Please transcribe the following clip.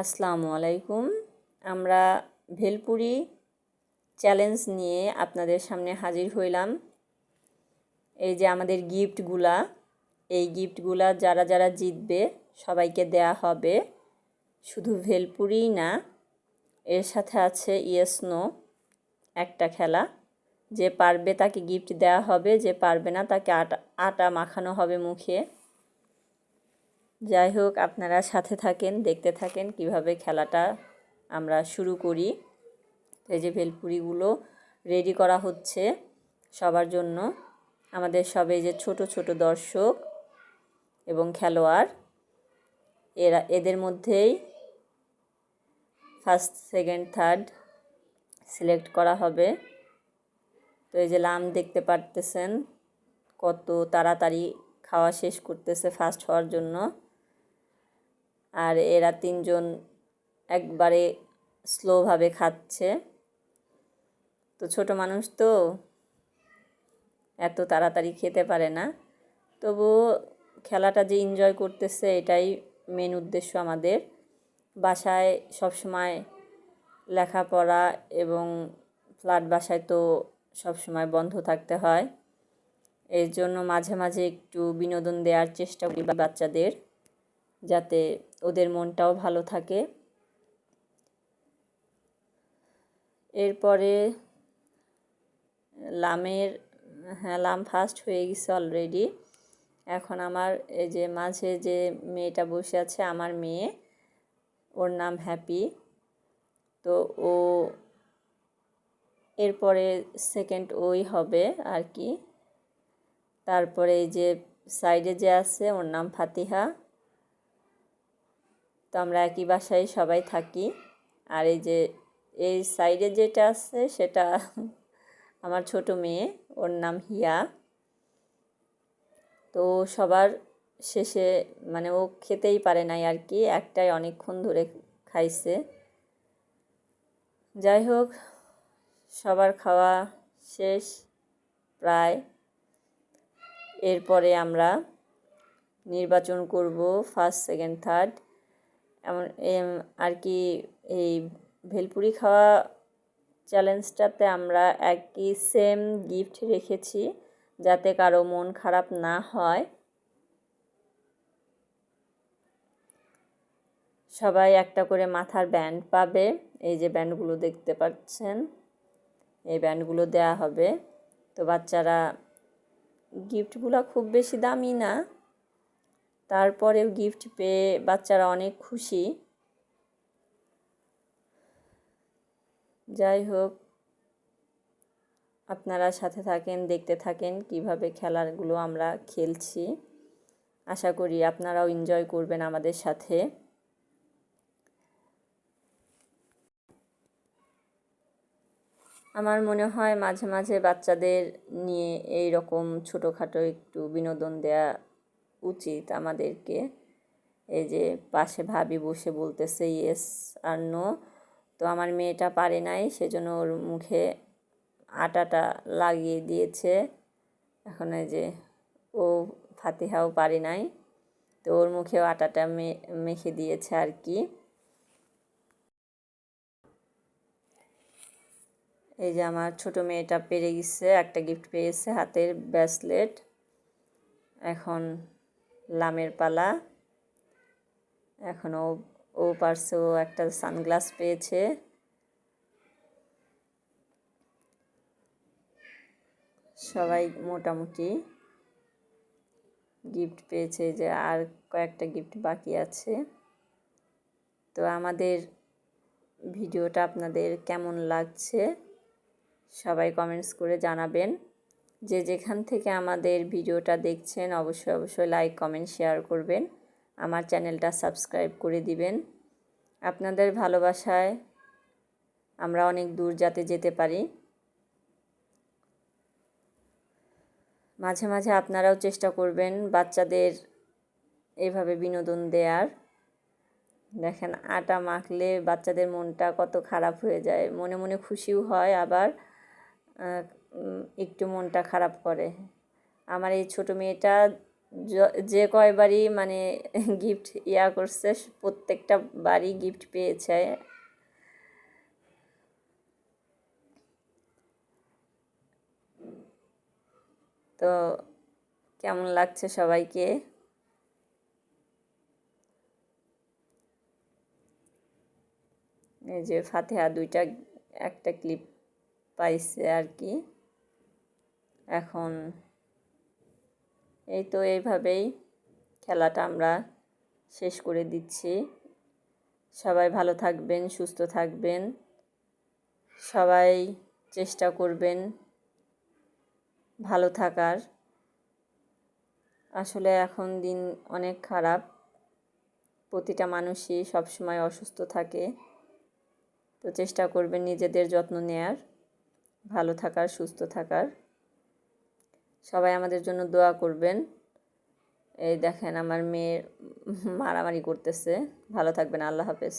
আসসালামু আলাইকুম। আমরা ভেলপুরি চ্যালেঞ্জ নিয়ে আপনাদের সামনে হাজির হইলাম। এই যে আমাদের গিফটগুলা, এই গিফটগুলা যারা যারা জিতবে সবাইকে দেয়া হবে। শুধু ভেলপুরিই না, এর সাথে আছে ইয়েস নো একটা খেলা। যে পারবে তাকে গিফট দেওয়া হবে, যে পারবে না তাকে আটা আটা মাখানো হবে মুখে। যাই হোক, আপনারা সাথে থাকেন, দেখতে থাকেন কীভাবে খেলাটা আমরা শুরু করি। এই যে ভেলপুরিগুলো রেডি করা হচ্ছে সবার জন্য। আমাদের সবে যে ছোট ছোট দর্শক এবং খেলোয়াড়, এরা, এদের মধ্যেই ফার্স্ট সেকেন্ড থার্ড সিলেক্ট করা হবে। তো এই যে লাম দেখতে পারতেছেন, কত তাড়াতাড়ি খাওয়া শেষ করতেছে ফার্স্ট হওয়ার জন্য। আর এরা তিনজন একবারে স্লোভাবে খাচ্ছে। তো ছোট মানুষ তো এত তাড়াতাড়ি খেতে পারে না। তবু খেলাটা যে এনজয় করতেছে এটাই মেন উদ্দেশ্য আমাদের। বাসায় সবসময় লেখাপড়া এবং ফ্ল্যাট বাসায় তো সবসময় বন্ধ থাকতে হয়। এর জন্য মাঝে মাঝে একটু বিনোদন দেওয়ার চেষ্টা করি বাচ্চাদের, যাতে ওদের মনটাও ভালো থাকে। এরপরে, লামের হ্যাঁ লাম ফার্স্ট হয়ে গেছে অলরেডি এখন আমার এই যে মাঝে যে মেয়েটা বসে আছে, আমার মেয়ে, ওর নাম হ্যাপি। তো ও, এরপরে সেকেন্ড ওই হবে আর কি। তারপরে এই যে সাইডে যে আছে, ওর নাম ফাতিহা। তো আমরা একই বাসায় সবাই থাকি। আর এই যে, এই সাইডে যেটা আছে সেটা আমার ছোট মেয়ে, ওর নাম হিয়া। তো সবার শেষে মানে ও খেতেই পারে নাই আর কি, একটাই অনেকক্ষণ ধরে খাইছে। যাই হোক, সবার খাওয়া শেষ প্রায়। এরপরে আমরা নির্বাচন করব ফার্স্ট সেকেন্ড থার্ড আর কি এই ভেলপুরি খাওয়া চ্যালেঞ্জটাতে আমরা একই সেম গিফট রেখেছি যাতে কারও মন খারাপ না হয়। সবাই একটা করে মাথার ব্যান্ড পাবে, এই যে ব্যান্ডগুলো দেখতে পাচ্ছেন, এই ব্যান্ডগুলো দেয়া হবে। তো বাচ্চারা গিফটগুলো খুব বেশি দামি না। তারপরেও গিফট পেয়ে বাচ্চারা অনেক খুশি। যাই হোক, আপনারা সাথে থাকেন, দেখতে থাকেন কীভাবে খেলাগুলো আমরা খেলছি। আশা করি আপনারাও এনজয় করবেন আমাদের সাথে। আমার মনে হয় মাঝে মাঝে বাচ্চাদের নিয়ে এই রকম ছোটোখাটো একটু বিনোদন দেয়া উচিত আমাদেরকে। এই যে পাশে ভাবি বসে বলতেছে ইয়েস আর নো তো আমার মেয়েটা পারে নাই, সেজন্য ওর মুখে আটাটা লাগিয়ে দিয়েছে। এখন এই যে ও ফাতিহাও পারে নাই, তো ওর মুখেও আটাটা মেখে দিয়েছে আর কি। এই যে আমার ছোট মেয়েটা পেরে গেছে, একটা গিফট পেয়েছে হাতের ব্রেসলেট এখন লামের পালা। এখন ও ও পারছে, ও একটা সানগ্লাস পেয়েছে। সবাই মোটামুটি গিফট পেয়েছে, যে আর কয়েকটা গিফট বাকি আছে। তো আমাদের ভিডিওটা আপনাদের কেমন লাগছে, সবাই কমেন্টস করে জানাবেন। যে যেখান থেকে আমাদের ভিডিওটা দেখছেন, অবশ্যই অবশ্যই লাইক কমেন্ট শেয়ার করবেন। আমার চ্যানেলটা সাবস্ক্রাইব করে দিবেন। আপনাদের ভালোবাসায় আমরা অনেক দূর যাতে যেতে পারি। মাঝে মাঝে আপনারাও চেষ্টা করবেন বাচ্চাদের এভাবে বিনোদন দেওয়ার দেখেন, আটা মাখলে বাচ্চাদের মনটা কত খারাপ হয়ে যায়। মনে মনে খুশিও হয় আবার একটু মনটা খারাপ করে। আমার এই ছোটো মেয়েটা যে কয়বারই মানে গিফট ইয়া করছে প্রত্যেকটা বাড়ি গিফট পেয়েছে। তো কেমন লাগছে সবাইকে? এই যে ফাতেহা দুইটা, একটা ক্লিপ পাইছে আর কি। এখন এই তো এইভাবেই খেলাটা আমরা শেষ করে দিচ্ছি। সবাই ভালো থাকবেন, সুস্থ থাকবেন। সবাই চেষ্টা করবেন ভালো থাকার। আসলে এখন দিন অনেক খারাপ। প্রতিটা মানুষই সবসময় অসুস্থ থাকে। তো চেষ্টা করবেন নিজেদের যত্ন নেয়ার, ভালো থাকার, সুস্থ থাকার। সবাই আমাদের জন্য দোয়া করবেন। এই দেখেন আমার মেয়ে মারামারি করতেছে। ভালো থাকবেন, আল্লাহ হাফেজ।